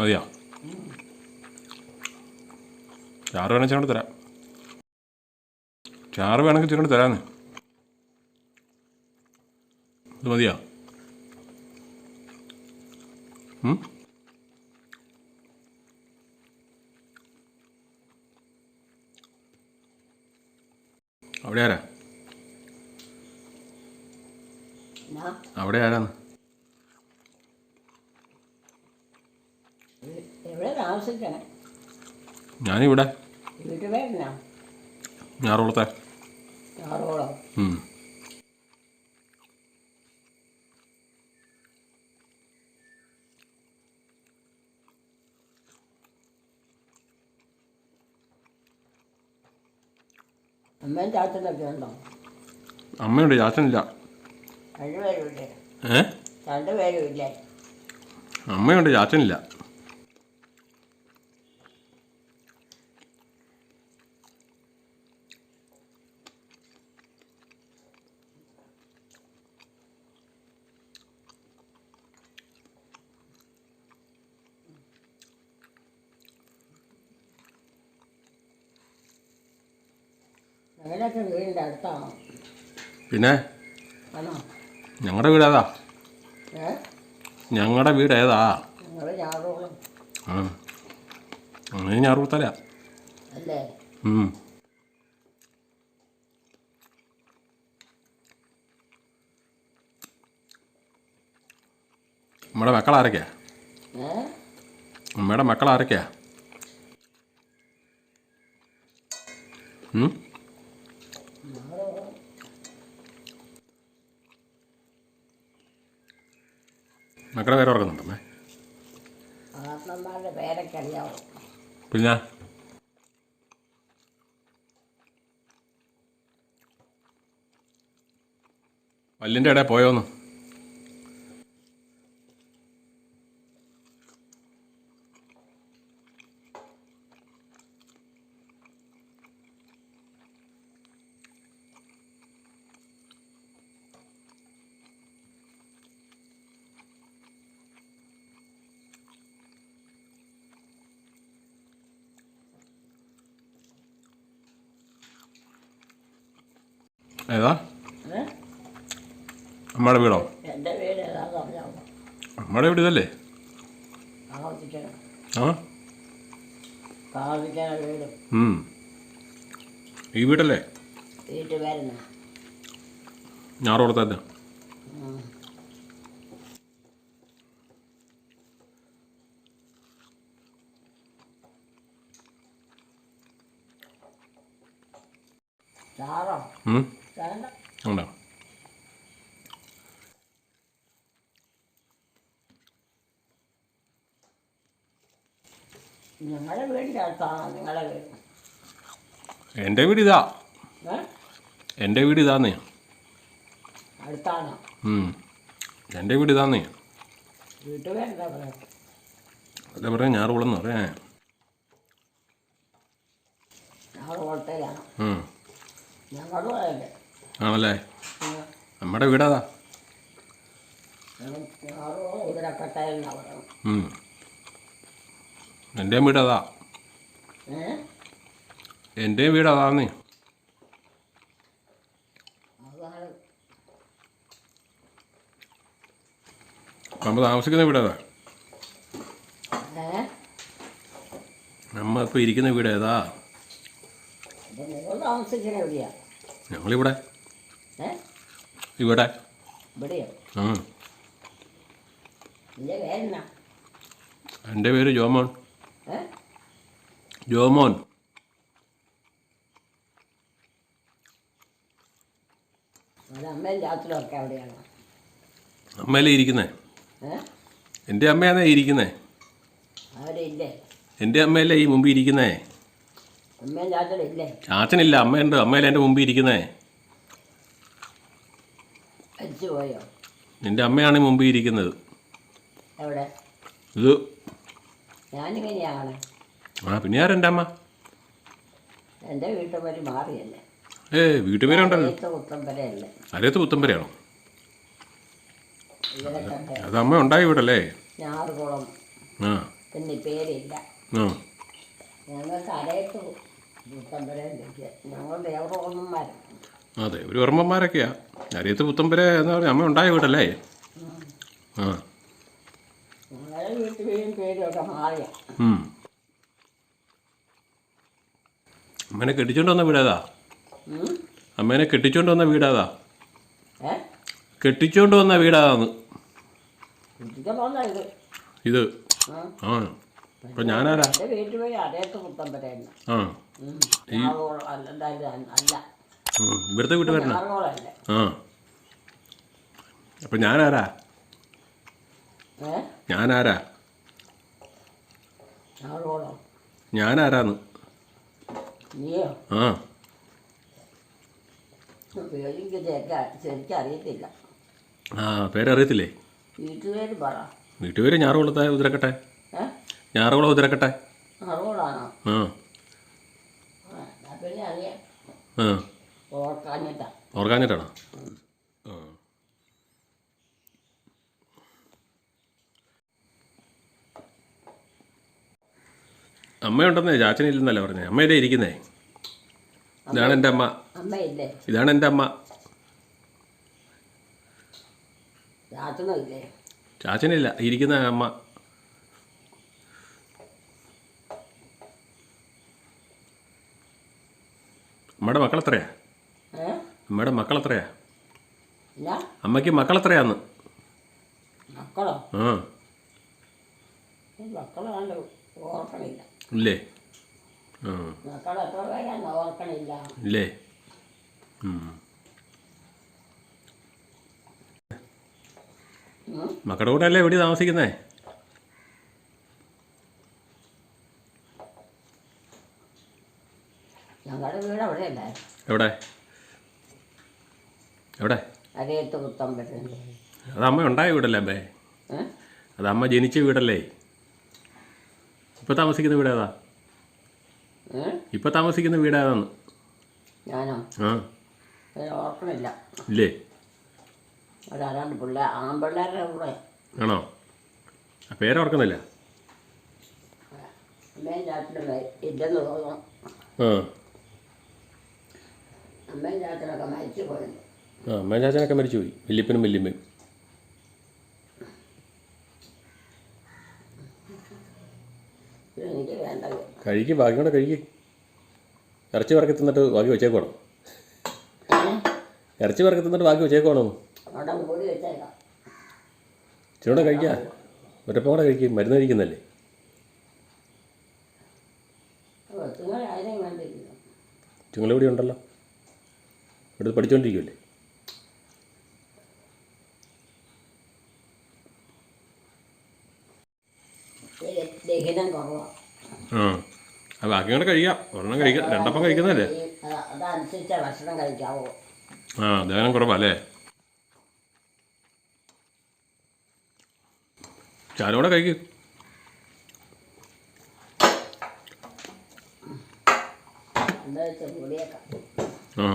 മതിയോ? ചാറ് വേണമെങ്കിൽ ഇച്ചിരി തരാം. ചാറ് വേണമെങ്കിൽ ഇച്ചിരി തരാന്ന്. ഇത് മതിയോ? അവിടെ ആരാ? അവിടെ ആരാന്ന് എ- എവിടെ താമസിക്കണേ. ഞാനിവിടെ. അമ്മയും ചാച്ചനൊക്കെ ഉണ്ടോ? അമ്മയുണ്ട് ചാച്ചനില്ല. രണ്ടുപേരും ഇല്ലേ ഏ? രണ്ടുപേരും ഇല്ലേ അമ്മയുണ്ട് ചാച്ചനില്ല. ഞങ്ങളുടെയൊക്കെ വീടിന്റെ അടുത്താണോ പിന്നെ? ആണോ? ഞങ്ങളുടെ വീട് ഏതാ ഏ? ഞങ്ങളുടെ വീട് ഏതാ ഞങ്ങൾ ഞാറോളം. ആ. അങ്ങനെ ഞാറുകുളത്തല അല്ലേ? ഉം. നമ്മുടെ മക്കൾ ആരൊക്കെയാ ഏ? അമ്മയുടെ മക്കൾ ആരൊക്കെയാ ഉം? ഞാറോളം മക്കളുടെ പേര് ഓർക്കുന്നുണ്ടല്ലേ പിന്നെ പല്ലിന്റെ ഇടയിൽ പോയോന്ന്? ഏതാ? അമ്മയുടെ വീടോ? എന്റെ വീട് ഏതാണെന്ന് അമ്മയുടെ വീട് ഇതല്ലേ? ആ. ഈ വീടല്ലേ. ചാറോ? ഉം. വേണ്ട ഉണ്ടോ? ഞങ്ങളുടെ വീടിന്റെ അടുത്താണോ നിങ്ങളുടെ വീട്. എന്റെ വീട് ഇതാ എന്റെ വീട് ഇതാന്നേ അടുത്താണോ. എന്റെ വീട് ഇതാന്നേ അല്ല പറയാം ഞാറുകുളം എന്ന് പറയാ. ഉം. ഞങ്ങളും ആണല്ലേ? നമ്മുടെ വീടതാ. എന്റെയും വീട് അതാ ഏ? എന്റെയും വീട് അതാന്നേ നമ്മൾ താമസിക്കുന്ന വീടേതാ? നമ്മ ഇപ്പോൾ ഇരിക്കുന്ന വീടേതാ? ഞങ്ങളിവിടെ. ഇവിടെ? എന്റെ പേര് ജോമോൻ. ജോമോൻ. അമ്മയല്ലേ ഇരിക്കുന്നേ? എന്റെ അമ്മയാണേ ഇരിക്കുന്നേ? എന്റെ അമ്മയല്ലേ ഈ മുമ്പിൽ ഇരിക്കുന്നേ? ചാച്ചനില്ല അമ്മയുണ്ട്. അമ്മയല്ലേ എന്റെ മുമ്പിൽ ഇരിക്കുന്നേ? നിന്റെ അമ്മയാണ് മുമ്പ് ഇരിക്കുന്നത്. എവിടെ? ഇത്. ഞാനിങ്ങനെയാണ് ആ പിന്നെ ആരെന്റെ അമ്മ? എന്റെ വീട്ടുപേര് മാറിയല്ലേ. ഏ വീട്ടുപേരുണ്ടല്ലോ. പുത്തമ്പരയല്ലേ. അരയത്ത് പുത്തമ്പരയാണോ? അത് അമ്മ ഉണ്ടായി വിടല്ലേ ഞാറുകുളം. ആ. എന്നീ പേരില്ല. ആ. ഞങ്ങൾക്ക് ഞങ്ങൾ അതെ ഒരു ഓർമ്മന്മാരൊക്കെയാ അരിയത്ത് പുത്തമ്പര എന്ന് പറഞ്ഞാൽ അമ്മ ഉണ്ടായ വീടല്ലേ? ആ. അമ്മേനെ കെട്ടിച്ചോണ്ട് വന്ന വീടേതാ? അമ്മേനെ കെട്ടിച്ചോണ്ട് വന്ന വീടേതാ? കെട്ടിച്ചോണ്ട് വന്ന വീടാന്ന്. ഇത്. ആ. അപ്പൊ ഞാനാരാ? ആ. ഇവിടുത്തെ വീട്ടുകാരന ആ. അപ്പം ഞാനാരാ? ഞാനാരാ? ഞാനാരാന്ന്? ആ. ആ പേരറിയത്തില്ലേ? വീട്ടുപേര് ഞാറുകുളത്തെ ഉതിരക്കട്ടെ? ഞാറുകുളം ഉതിരക്കട്ടെ? ആ. ആ. അറിയാം ആ. അമ്മയുണ്ടെന്നേ ചാച്ചനില്ലെന്നല്ലേ പറഞ്ഞേ. അമ്മയുടെ ഇരിക്കുന്നേ. ഇതാണ് എന്റെ അമ്മ. ഇതാണ് എന്റെ അമ്മ. ചാച്ചനും ചാച്ചനില്ല ഇരിക്കുന്ന അമ്മ. അമ്മയുടെ മക്കളെത്രയാ? അമ്മയുടെ മക്കൾ എത്രയാ അമ്മയ്ക്ക് മക്കളോ? ആ. ഇല്ലേ? മക്കൾ എത്ര പേരാന്ന് ഓർക്കണില്ല. ഇല്ലേ. ഉം? മക്കളുടെ കൂടെ അല്ലേ എവിടെ താമസിക്കുന്നേ? ഞങ്ങളുടെ വീട് അവിടെയല്ലേ? എവിടെ? എവിടെ? അരയത്ത് അത് അമ്മ ഉണ്ടായ വീടല്ലേ അമ്മേ? അത് അമ്മ ജനിച്ച വീടല്ലേ? ഇപ്പം താമസിക്കുന്ന വീട് ഏതാ? ഇപ്പം താമസിക്കുന്ന വീട് ഏതാന്ന്? ഞാനോ? ആ. ഓർക്കണില്ല. ഇല്ലേ? ഒരാണ്ട് പിള്ളേർ ആൺപിള്ളേരുടെ കൂടെ. ആണോ? ആ പേരോർക്കുന്നില്ല അമ്മയും ചാച്ചനൊക്കെ ഇല്ലെന്ന് തോന്നുന്നു. ആ. അമ്മയും ചാച്ചനൊക്കെ മരിച്ചു പോയിരുന്നു ആ അമ്മ ചാച്ചനൊക്കെ മരിച്ചു പോയി. വല്യപ്പനും വല്യമ്മയും. കഴുകി ബാക്കി കൂടെ കഴുകി. ഇറച്ചി വറക്കി തിന്നിട്ട് ബാക്കി വെച്ചേക്കോണം ഇറച്ചി വറക്കി തിന്നിട്ട് ബാക്കി വെച്ചേക്കോണോ ഇച്ചിരൂടെ കഴിക്കാം. ഒരപ്പം കൂടെ കഴിക്കും. മരുന്ന് കഴിക്കുന്നല്ലേ കണ്ടിരിക്കുന്നു ഉണ്ടല്ലോ. ഇവിടെ പഠിച്ചുകൊണ്ടിരിക്കുമല്ലേ ദഹിനം കുറവാണ് ആ. ബാക്കി കൂടെ കഴിക്കാം. ഒരെണ്ണം കഴിക്കാം രണ്ടപ്പം കഴിക്കുന്നതല്ലേ? അതനുസരിച്ച് ഭക്ഷണം കഴിക്കാവോ. ആ ദഹനം കുറവല്ലേ ചാരോടെ കഴിക്കും. എന്താ വെച്ചാൽ പൊടിയേക്കാം. ആ.